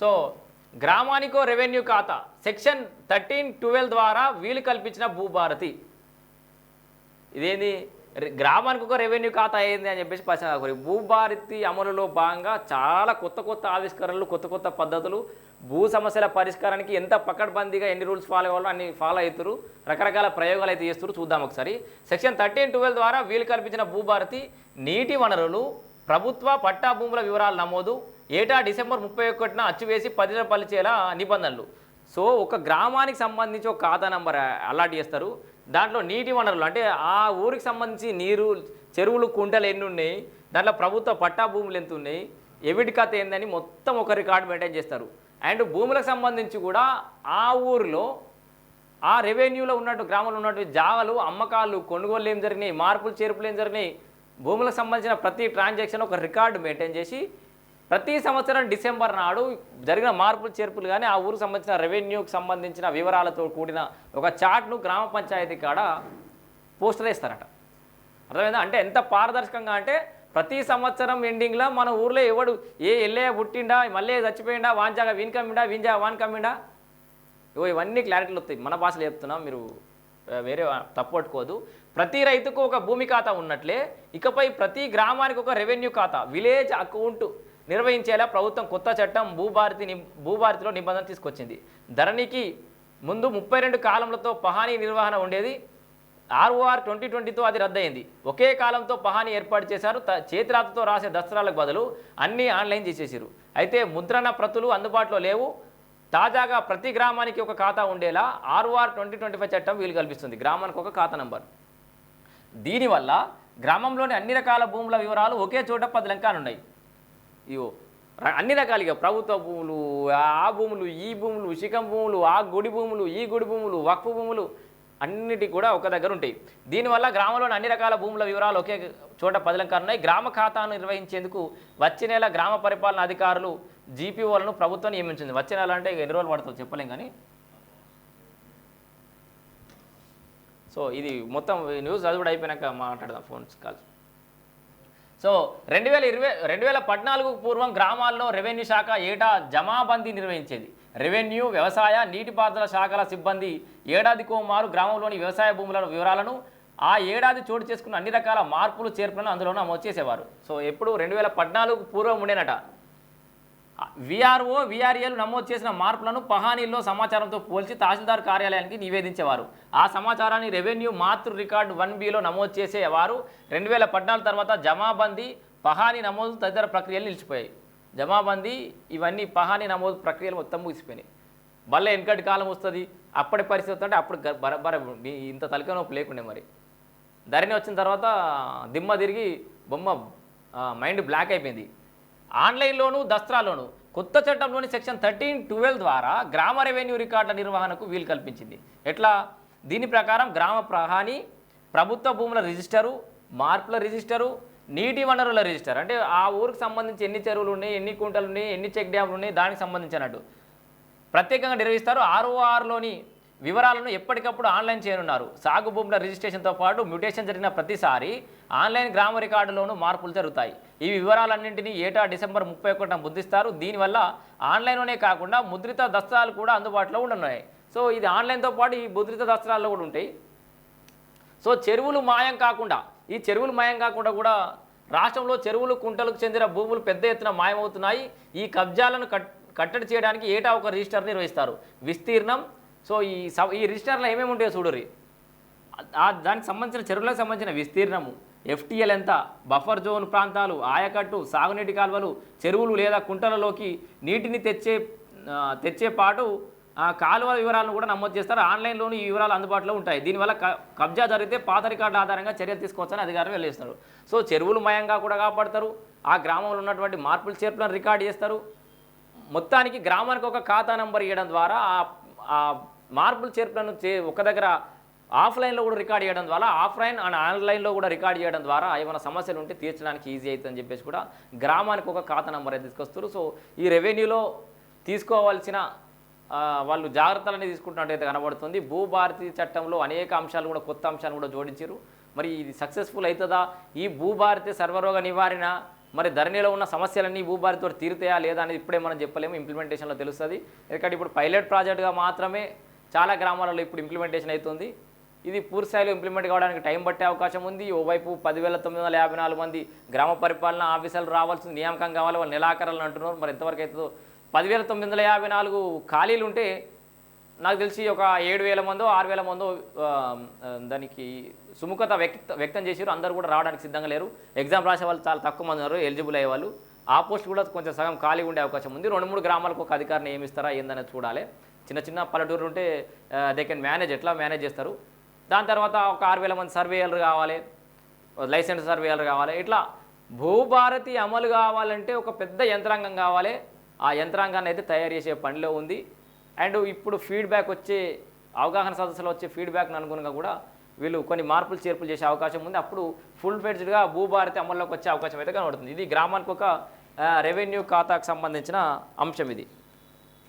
So గ్రామానికో revenue ఖాతా section thirteen twelve ద్వారా వీలు కల్పించిన భూభారతి. ఇదేంది? గ్రామానికి ఒక రెవెన్యూ ఖాతా అయింది అని చెప్పేసి ప్రశ్న భూభారతి అమలులో భాగంగా చాలా కొత్త కొత్త ఆవిష్కరణలు కొత్త కొత్త పద్ధతులు భూ సమస్యల పరిష్కారానికి ఎంత పకడ్బందీగా ఎన్ని రూల్స్ ఫాలో అవ్వాలో అన్ని ఫాలో అవుతారు రకరకాల ప్రయోగాలు అయితే చేస్తారు చూద్దాం ఒకసారి. సెక్షన్ థర్టీన్ ట్వెల్వ్ ద్వారా వీలు కల్పించిన భూభారతి నీటి వనరులు ప్రభుత్వ పట్టా భూముల వివరాల నమోదు. ఏటా డిసెంబర్ ముప్పై ఒకటిన అచ్చువేసి పదిన పలిచేలా నిబంధనలు. సో ఒక గ్రామానికి సంబంధించి ఒక ఖాతా నెంబర్ అలాట్ చేస్తారు. దాంట్లో నీటి వనరులు అంటే ఆ ఊరికి సంబంధించి నీరు చెరువులు కుంటలు ఎన్ని ఉన్నాయి దాంట్లో ప్రభుత్వ పట్టా భూములు ఎంత ఉన్నాయి ఎవిటి కథ ఏందని మొత్తం ఒక రికార్డు మెయింటైన్ చేస్తారు. అండ్ భూములకు సంబంధించి కూడా ఆ ఊరిలో ఆ రెవెన్యూలో ఉన్నట్టు గ్రామంలో ఉన్నట్టు జాగాలు అమ్మకాలు కొనుగోలు ఏం జరిగినాయి మార్పులు చేర్పులు ఏం జరిగినాయి భూములకు సంబంధించిన ప్రతి ట్రాన్సాక్షన్ ఒక రికార్డు మెయింటైన్ చేసి ప్రతి సంవత్సరం డిసెంబర్ నాడు జరిగిన మార్పులు చేర్పులు కానీ ఆ ఊరికి సంబంధించిన రెవెన్యూకి సంబంధించిన వివరాలతో కూడిన ఒక చార్ట్ను గ్రామ పంచాయతీ కాడ పోస్టర్ వేస్తారట. అర్థమైందా? అంటే ఎంత పారదర్శకంగా అంటే ప్రతి సంవత్సరం ఎండింగ్లో మన ఊర్లో ఎవడు ఏ ఎల్లే పుట్టిండా మళ్ళీ చచ్చిపోయిండా వాంజాగా వీన్ కమ్మిండా వీంజా వాన్ కమ్మిండా? ఇవన్నీ క్లారిటీలు వస్తాయి. మన భాషలో చెప్తున్నాం మీరు వేరే తప్పు పట్టుకోదు ప్రతి రైతుకు ఒక భూమి ఖాతా ఉన్నట్లే ఇకపై ప్రతి గ్రామానికి ఒక రెవెన్యూ ఖాతా విలేజ్ అకౌంట్ నిర్వహించేలా ప్రభుత్వం కొత్త చట్టం భూభారతి భూభారతిలో నిబంధన తీసుకొచ్చింది. ధరణికి ముందు ముప్పై రెండు కాలంలతో పహానీ నిర్వహణ ఉండేది. ఆర్ఓఆర్ ట్వంటీ ట్వంటీతో అది రద్దయింది. ఒకే కాలంతో పహాని ఏర్పాటు చేశారు. చేతిరాతతో రాసే దసరాలకు బదులు అన్నీ ఆన్లైన్ చేసేసారు అయితే ముద్రణ ప్రతులు అందుబాటులో లేవు. తాజాగా ప్రతి గ్రామానికి ఒక ఖాతా ఉండేలా ఆర్ఓఆర్ ట్వంటీ ట్వంటీ ఫైవ్ చట్టం వీలు కల్పిస్తుంది. గ్రామానికి ఒక ఖాతా నంబర్. దీనివల్ల గ్రామంలోని అన్ని రకాల భూముల వివరాలు ఒకే చోట పది లంకాలున్నాయి ఇవో అన్ని రకాలుగా ప్రభుత్వ భూములు ఆ భూములు ఈ భూములు శిఖం భూములు ఆ గుడి భూములు ఈ గుడి భూములు వక్ఫ్ భూములు అన్నిటి కూడా ఒక దగ్గర ఉంటాయి. దీనివల్ల గ్రామంలోని అన్ని రకాల భూముల వివరాలు ఒకే చోట పదిలంకాలు ఉన్నాయి. గ్రామ ఖాతాను నిర్వహించేందుకు వచ్చే నెల గ్రామ పరిపాలన అధికారులు జీపీఓలను ప్రభుత్వం నియమించింది. వచ్చే నెల అంటే ఇక ఎన్ని రోజులు పడుతుంది చెప్పలేం కానీ. సో ఇది మొత్తం న్యూస్ అది కూడా అయిపోయినాక మాట్లాడదాం ఫోన్స్ కాల్స్ సో రెండు వేల ఇరవై రెండు వేల పద్నాలుగు పూర్వం గ్రామాల్లో రెవెన్యూ శాఖ ఏటా జమాబందీ నిర్వహించేది. రెవెన్యూ వ్యవసాయ నీటిపారుదల శాఖల సిబ్బంది ఏడాదికో మారు గ్రామంలోని వ్యవసాయ భూముల వివరాలను ఆ ఏడాది చోటు చేసుకున్న అన్ని రకాల మార్పులు చేర్పులను అందులో నమోదు చేసేవారు. సో ఎప్పుడు? రెండు వేల పద్నాలుగు పూర్వం ఉండేనట. విఆర్ఓ విఆర్ఏలు నమోదు చేసిన మార్పులను పహానీల్లో సమాచారంతో పోల్చి తహసీల్దార్ కార్యాలయానికి నివేదించేవారు. ఆ సమాచారాన్ని రెవెన్యూ మాతృ రికార్డు వన్ బిలో నమోదు చేసేవారు. రెండు వేల పద్నాలుగు తర్వాత జమాబందీ పహానీ నమోదు తదితర ప్రక్రియలు నిలిచిపోయాయి. జమాబందీ ఇవన్నీ పహానీ నమోదు ప్రక్రియలు మొత్తం ముగిసిపోయినాయి. మళ్ళీ వెనకటి కాలం వస్తుంది. అప్పటి పరిస్థితి అంటే అప్పుడు బరబర ఇంత తలక నొప్పి లేకుండే మరి. ధరణి వచ్చిన తర్వాత దిమ్మ తిరిగి బొమ్మ మైండ్ బ్లాక్ అయిపోయింది. ఆన్లైన్లోను దస్త్రాలోను కొత్త చట్టంలోని సెక్షన్ థర్టీన్ ట్వెల్వ్ ద్వారా గ్రామ రెవెన్యూ రికార్డుల నిర్వహణకు వీలు కల్పించింది. ఎట్లా? దీని ప్రకారం గ్రామ ప్రహాని ప్రభుత్వ భూముల రిజిస్టరు మార్పుల రిజిస్టరు నీటి వనరుల రిజిస్టర్. అంటే ఆ ఊరికి సంబంధించి ఎన్ని చెరువులు ఉన్నాయి ఎన్ని కుంటలు ఉన్నాయి ఎన్ని చెక్ డ్యాములు ఉన్నాయి దానికి సంబంధించినట్టు. ప్రత్యేకంగా నిర్వహిస్తారు ఆర్ఓఆర్లోని వివరాలను ఎప్పటికప్పుడు ఆన్లైన్ చేయనున్నారు. సాగు భూముల రిజిస్ట్రేషన్తో పాటు మ్యూటేషన్ జరిగిన ప్రతిసారి ఆన్లైన్ గ్రామ రికార్డులోనూ మార్పులు జరుగుతాయి. ఈ వివరాలన్నింటినీ ఏటా డిసెంబర్ ముప్పై ఒకటిన ముద్రిస్తారు దీనివల్ల ఆన్లైన్లోనే కాకుండా ముద్రిత దస్త్రాలు కూడా అందుబాటులో ఉండనున్నాయి. సో ఇది ఆన్లైన్తో పాటు ఈ ముద్రిత దస్త్రాల్లో కూడా ఉంటాయి. సో చెరువులు మాయం కాకుండా ఈ చెరువులు మాయం కాకుండా కూడా రాష్ట్రంలో చెరువులు కుంటలకు చెందిన భూములు పెద్ద ఎత్తున మాయమవుతున్నాయి. ఈ కబ్జాలను కట్ కట్టడి చేయడానికి ఏటా ఒక రిజిస్టర్ నిర్వహిస్తారు. విస్తీర్ణం సో ఈ స- ఈ రిజిస్టర్లో ఏమేమి ఉంటాయో చూడరి దానికి సంబంధించిన చెరువులకు సంబంధించిన విస్తీర్ణము ఎఫ్టీఎల్ ఎంత బఫర్ జోన్ ప్రాంతాలు ఆయకట్టు సాగునీటి కాలువలు చెరువులు లేదా కుంటలలోకి నీటిని తెచ్చే తెచ్చేపాటు తెచ్చే పాటు ఆ కాలువ వివరాలను కూడా నమోదు చేస్తారు. ఆన్లైన్లోనూ ఈ వివరాలు అందుబాటులో ఉంటాయి. దీనివల్ల కబ్జా జరిగితే పాత రికార్డు ఆధారంగా చర్యలు తీసుకోవచ్చని అధికారులు వెల్లడిస్తారు సో చెరువులు మయంగా కూడా కాపాడతారు. ఆ గ్రామంలో ఉన్నటువంటి మార్పులు చేర్పులను రికార్డు చేస్తారు. మొత్తానికి గ్రామానికి ఒక ఖాతా నంబర్ ఇవ్వడం ద్వారా ఆ- ఆ మార్పులు చేర్పులను చే ఒక దగ్గర ఆఫ్లైన్లో కూడా రికార్డ్ చేయడం ద్వారా ఆఫ్లైన్ అండ్ ఆన్లైన్లో కూడా రికార్డ్ చేయడం ద్వారా ఏమైనా సమస్యలు ఉంటే తీర్చడానికి ఈజీ అవుతుందని చెప్పేసి కూడా గ్రామానికి ఒక ఖాతా నెంబర్ అయితే తీసుకొస్తారు. సో ఈ రెవెన్యూలో తీసుకోవాల్సిన వాళ్ళు జాగ్రత్తలన్నీ తీసుకుంటున్నట్టయితే కనబడుతుంది. భూభారతి చట్టంలో అనేక అంశాలు కూడా కొత్త అంశాలు కూడా జోడించారు. మరి ఇది సక్సెస్ఫుల్ అవుతుందా? ఈ భూభారతి సర్వరోగ నివారణ మరి ధరణిలో ఉన్న సమస్యలన్నీ భూభారితో తీరుతాయా లేదా అనేది ఇప్పుడే మనం చెప్పలేము ఇంప్లిమెంటేషన్లో తెలుస్తుంది. ఎందుకంటే ఇప్పుడు పైలట్ ప్రాజెక్ట్గా మాత్రమే చాలా గ్రామాలలో ఇప్పుడు ఇంప్లిమెంటేషన్ అవుతుంది. ఇది పూర్తి స్థాయిలో ఇంప్లిమెంట్ కావడానికి టైం పట్టే అవకాశం ఉంది. ఓవైపు పదివేల తొమ్మిది వందల యాభై నాలుగు మంది గ్రామ పరిపాలన ఆఫీసర్లు రావాల్సిన నియామకం కావాలి వాళ్ళు నెలాఖరాలు అంటున్నారు. మరి ఎంతవరకు అవుతుందో? పదివేల తొమ్మిది వందల యాభై నాలుగు ఖాళీలు ఉంటే నాకు తెలిసి ఒక ఏడు వేల మందో ఆరు వేల మందో దానికి సుముఖత వ్యక్త వ్యక్తం చేసారు అందరూ కూడా రావడానికి సిద్ధంగా లేరు. ఎగ్జామ్ రాసే వాళ్ళు చాలా తక్కువ మంది ఉన్నారు ఎలిజిబుల్ అయ్యే వాళ్ళు. ఆ పోస్ట్ కూడా కొంచెం సగం ఖాళీ ఉండే అవకాశం ఉంది. రెండు మూడు గ్రామాలకు ఒక అధికారిని ఏమిస్తారా ఏందనేది చూడాలి. చిన్న చిన్న పల్లెటూరు ఉంటే దే కెన్ మేనేజ్ ఎట్లా మేనేజ్ చేస్తారు? దాని తర్వాత ఒక ఆరు వేల మంది సర్వేయర్లు కావాలి లైసెన్స్ సర్వేయర్లు కావాలి. ఇట్లా భూభారతి అమలు కావాలంటే ఒక పెద్ద యంత్రాంగం కావాలి. ఆ యంత్రాంగాన్ని అయితే తయారు చేసే పనిలో ఉంది. అండ్ ఇప్పుడు ఫీడ్బ్యాక్ వచ్చే అవగాహన సదస్సులో వచ్చే ఫీడ్బ్యాక్ను అనుగుణంగా కూడా వీళ్ళు కొన్ని మార్పులు చేర్పులు చేసే అవకాశం ఉంది. అప్పుడు ఫుల్ ఫెడ్జ్డ్గా భూభారతి అమల్లోకి వచ్చే అవకాశం అయితే కనబడుతుంది. ఇది గ్రామానికి ఒక రెవెన్యూ ఖాతాకు సంబంధించిన అంశం ఇది.